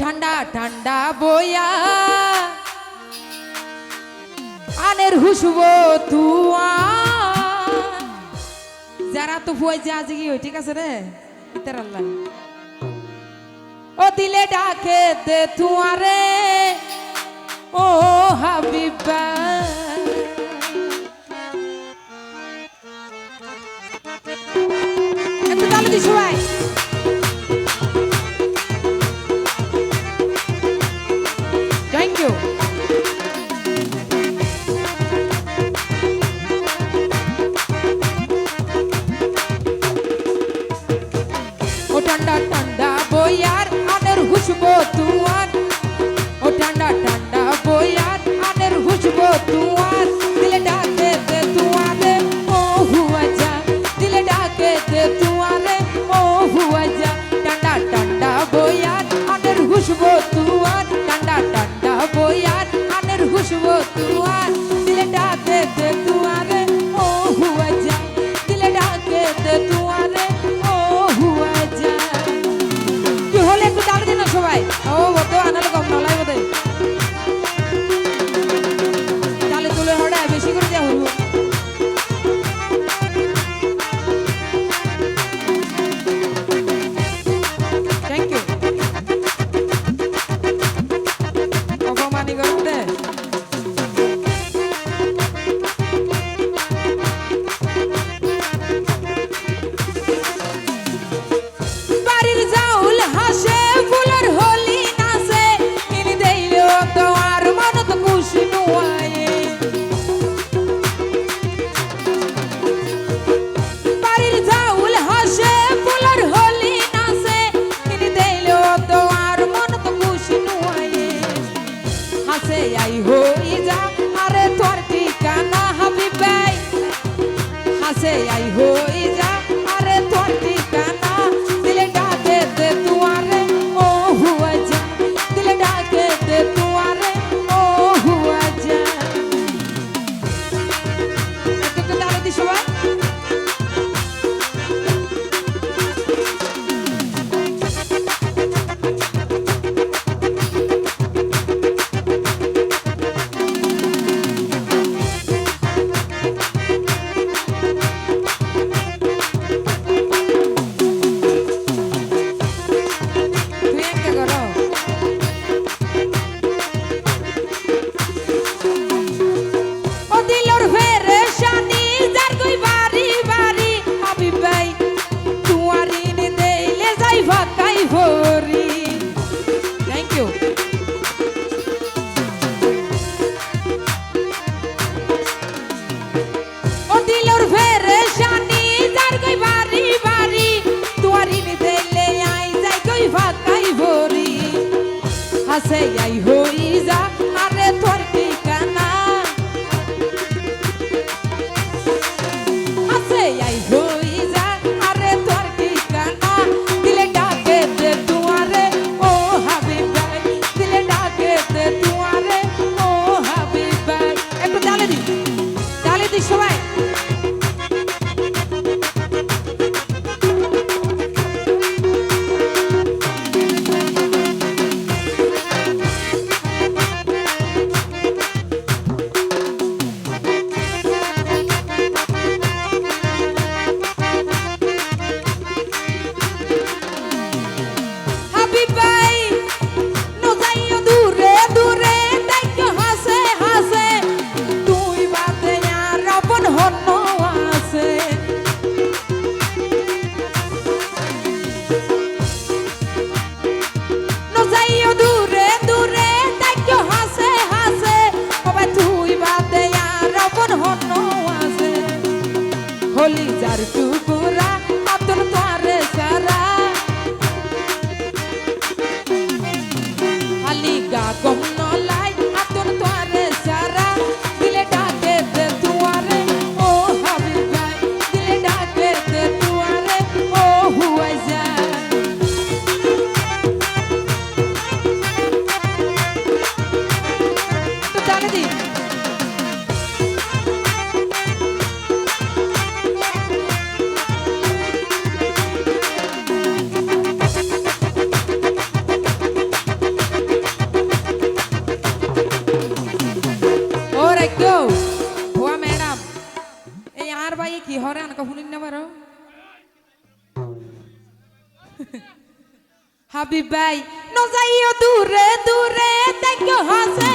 ঠান্ডা ঠান্ডা বয়া আনের হুসব তুয়া যারা তো ফুয়াই যে আজকে ওই, ঠিক আছে রে? ইতার ও দিলে ডাকে দে তুয়ারে ও Habiba. machucou tua say I passeia e roi. ভাই কি হরে আনকা শুনিন না বারো হাবিব ভাই নজাইও দূরে দূরে দেখো হাসে